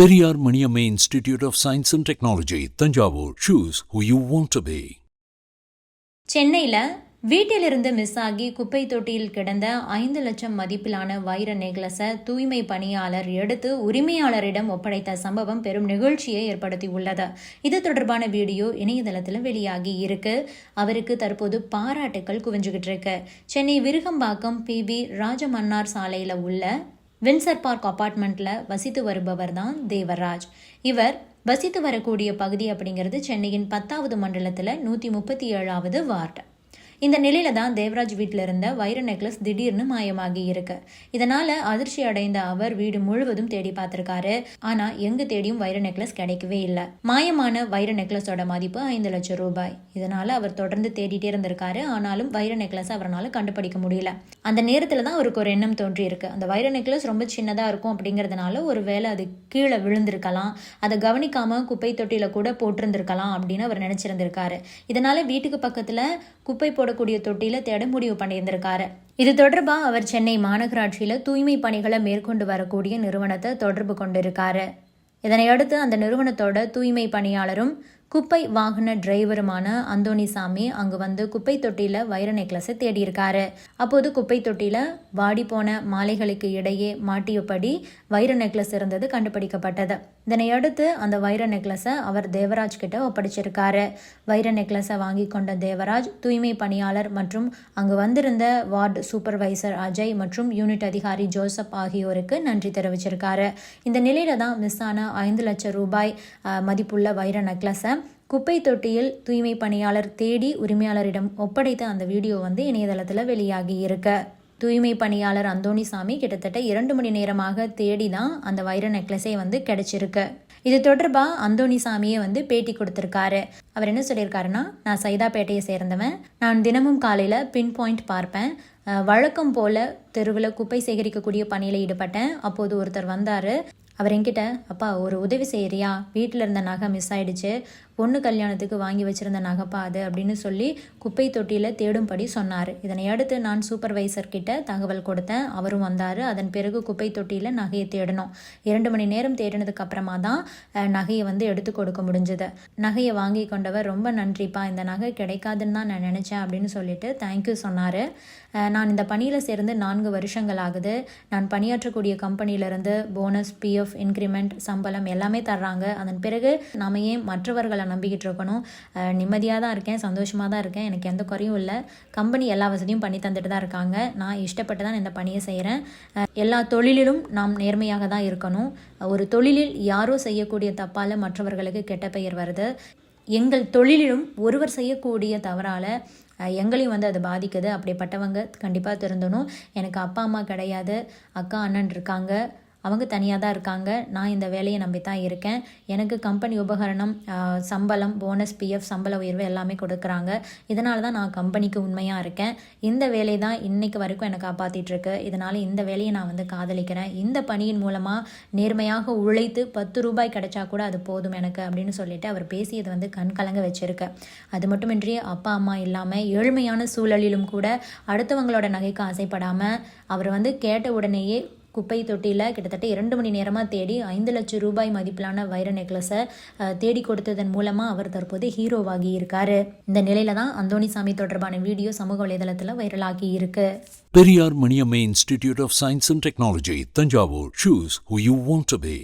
Periyar Maniammai institute of science and technology Thanjavur. Choose who you want to be சென்னையில் வீட்டிலிருந்து miss ஆகி குப்பை தொட்டியில் கிடந்த ஐந்து லட்சம் மதிப்பிலான வைர நெக்லஸை தூய்மை பணியாளர் எடுத்து உரிமையாளரிடம் ஒப்படைத்த சம்பவம் பெரும் நிகழ்ச்சியை ஏற்படுத்தியுள்ளது இது தொடர்பான வீடியோ இணையதளத்தில் வெளியாகி இருக்கு. அவருக்கு தற்போது பாராட்டுக்கள் குவிஞ்சுகிட்டு இருக்கு. சென்னை விருகம்பாக்கம் பிபி ராஜமன்னார் சாலையில் உள்ள வின்சர் பார்க் அபார்ட்மெண்ட்டில் வசித்து வருபவர் தான் தேவராஜ். இவர் வசித்து வரக்கூடிய பகுதி அப்படிங்கிறது சென்னையின் பத்தாவது மண்டலத்தில் நூற்றி முப்பத்தி ஏழாவது வார்டு. இந்த நிலையில தான் தேவராஜ் வீட்டில் இருந்த வைர நெக்லஸ் திடீர்னு மாயமாகி இருக்கு. இதனால அதிர்ச்சி அடைந்த அவர் வீடு முழுவதும் தேடி பார்த்திருக்காரு. ஆனா எங்கு தேடியும் வைர நெக்லஸ் கிடைக்கவே இல்லை. மாயமான வைர நெக்லஸோட மதிப்பு ஐந்து லட்சம் ரூபாய். இதனால அவர் தொடர்ந்து தேடிட்டே இருந்திருக்காரு. ஆனாலும் வைர நெக்லஸ் அவரால் கண்டுபிடிக்க முடியல. அந்த நேரத்தில் தான் அவருக்கு ஒரு எண்ணம் தோன்றி இருக்கு அந்த வைர நெக்லஸ் ரொம்ப சின்னதாக இருக்கும் அப்படிங்கிறதுனால ஒரு வேளை அது கீழே விழுந்திருக்கலாம். அதை கவனிக்காம குப்பை தொட்டியில கூட போட்டிருந்திருக்கலாம் அப்படின்னு அவர் நினைச்சிருந்திருக்காரு. இதனால வீட்டுக்கு பக்கத்தில் குப்பை போடக்கூடிய தொட்டியில தேட முடிவு பண்ணியிருந்திருக்காரு. இது தொடர்பாக அவர் சென்னை மாநகராட்சியில் தூய்மை பணிகளை மேற்கொண்டு வரக்கூடிய நிறுவனத்தை தொடர்பு கொண்டிருக்காரு. இதனையடுத்து அந்த நிறுவனத்தோட தூய்மை பணியாளரும் குப்பை வாகன டிரைவருமான அந்தோனிசாமி அங்கு வந்து குப்பை தொட்டியில் வைர நெக்லஸை தேடியிருக்காரு. அப்போது குப்பை தொட்டியில் வாடி போன மாலைகளுக்கு இடையே மாட்டியபடி வைர நெக்லஸ் இருந்தது கண்டுபிடிக்கப்பட்டது. இதனையடுத்து அந்த வைர நெக்லஸை அவர் தேவராஜ் கிட்ட ஒப்படைச்சிருக்காரு. வைர நெக்லஸை வாங்கி கொண்ட தேவராஜ் தூய்மை பணியாளர் மற்றும் அங்கு வந்திருந்த வார்டு சூப்பர்வைசர் அஜய் மற்றும் யூனிட் அதிகாரி ஜோசப் ஆகியோருக்கு நன்றி தெரிவிச்சிருக்காரு. இந்த நிலையில தான் மிஸ் ஆன ஐந்து லட்சம் ரூபாய் மதிப்புள்ள வைர நெக்லஸை குப்பை தொட்டியில் தூய்மை பணியாளர் தேடி உரிமையாளரிடம் ஒப்படைத்த அந்த வீடியோ வந்து இணையதளத்தில் வெளியாகி இருக்கு. தூய்மை பணியாளர் அந்தோணிசாமி கிட்டத்தட்ட இரண்டு மணி நேரமாக தேடி தான் அந்த வைர நெக்லஸே வந்து கிடைச்சிருக்கு. இது தொடர்பாக அந்தோணிசாமியே வந்து பேட்டி கொடுத்துருக்காரு. அவர் என்ன சொல்லியிருக்காருன்னா நான் சைதாப்பேட்டையை சேர்ந்தவன். நான் தினமும் காலையில் பின் பாயிண்ட் பார்ப்பேன். வழக்கம் போல் தெருவில் குப்பை சேகரிக்கக்கூடிய பணியில் ஈடுபட்டேன். அப்போது ஒருத்தர் வந்தார். அவர் என்கிட்ட அப்பா ஒரு உதவி செய்கிறியா வீட்டில் இருந்த நகை மிஸ் ஆயிடுச்சு. பொண்ணு கல்யாணத்துக்கு வாங்கி வச்சுருந்த நகைப்பா அது? அப்படின்னு சொல்லி குப்பை தொட்டியில் தேடும்படி சொன்னார். இதனை அடுத்து நான் சூப்பர்வைசர் கிட்ட தகவல் கொடுத்தேன். அவரும் வந்தார். அதன் பிறகு குப்பை தொட்டியில் நகையை தேடணும். இரண்டு மணி நேரம் தேடினதுக்கு அப்புறமா தான் நகையை வந்து எடுத்து கொடுக்க முடிஞ்சது. நகையை வாங்கி கொண்டவர் ரொம்ப நன்றிப்பா. இந்த நகை கிடைக்காதுன்னு தான் நான் நினச்சேன் அப்படின்னு சொல்லிட்டு தேங்க்யூ சொன்னார். நான் இந்த பணியில் சேர்ந்து நான்கு வருஷங்கள் ஆகுது. நான் பணியாற்றக்கூடிய கம்பெனியிலேருந்து போனஸ் பிஎஃப் இன்க்ரிமெண்ட் சம்பளம் எல்லாமே தர்றாங்க. அதன் பிறகு நாம் ஏன் மற்றவர்களை நம்பிக்கிட்டு இருக்கணும்? நிம்மதியாக தான் இருக்கேன் சந்தோஷமாக தான் இருக்கேன். எனக்கு எந்த குறையும் இல்லை. கம்பெனி எல்லா வசதியும் பண்ணி தந்துட்டு தான் இருக்காங்க. நான் இஷ்டப்பட்டு தான் இந்த பணியை செய்கிறேன் எல்லா தொழிலிலும் நாம் நேர்மையாக தான் இருக்கணும். ஒரு தொழிலில் யாரோ செய்யக்கூடிய தப்பால் மற்றவர்களுக்கு கெட்ட பெயர் வருது. எங்கள் தொழிலிலும் ஒருவர் செய்யக்கூடிய தவறால் எங்களையும் வந்து அது பாதிக்குது. அப்படிப்பட்டவங்க கண்டிப்பாக திருந்தணும். எனக்கு அப்பா அம்மா கிடையாது. அக்கா அண்ணன் இருக்காங்க. அவங்க தனியாக தான் இருக்காங்க. நான் இந்த வேலையை நம்பி தான் இருக்கேன். எனக்கு கம்பெனி உபகரணம் சம்பளம் போனஸ் பிஎஃப் சம்பள உயர்வு எல்லாமே கொடுக்குறாங்க. இதனால தான் நான் கம்பெனிக்கு உண்மையாக இருக்கேன். இந்த வேலை தான் இன்னைக்கு வரைக்கும் எனக்கு காப்பாற்றிட்டுருக்கு இதனால் இந்த வேலையை நான் வந்து காதலிக்கிறேன். இந்த பணியின் மூலமாக நேர்மையாக உழைத்து பத்து ரூபாய் கிடைச்சா கூட அது போதும் எனக்கு அப்படின்னு சொல்லிட்டு அவர் பேசியது வந்து கண் கலங்க வச்சிருக்கு. அது மட்டுமின்றி அப்பா அம்மா இல்லாமல் ஏழ்மையான சூழலிலும் கூட அடுத்தவங்களோட நகைக்கு ஆசைப்படாமல் அவர் வந்து கேட்ட உடனேயே குப்பை தொட்டியில் கிட்டத்தட்ட இரண்டு மணி நேரமாக தேடி ஐந்து லட்சம் ரூபாய் மதிப்பிலான வைர நெக்லஸை தேடி கொடுத்ததன் மூலமாக அவர் தற்போது ஹீரோவாகி இருக்காரு. இந்த நிலையில தான் அந்தோணிசாமி தொடர்பான வீடியோ சமூக வலைதளத்தில் வைரலாகி இருக்கு. Periyar Maniammai institute of science and technology Thanjavur. Choose who you want to be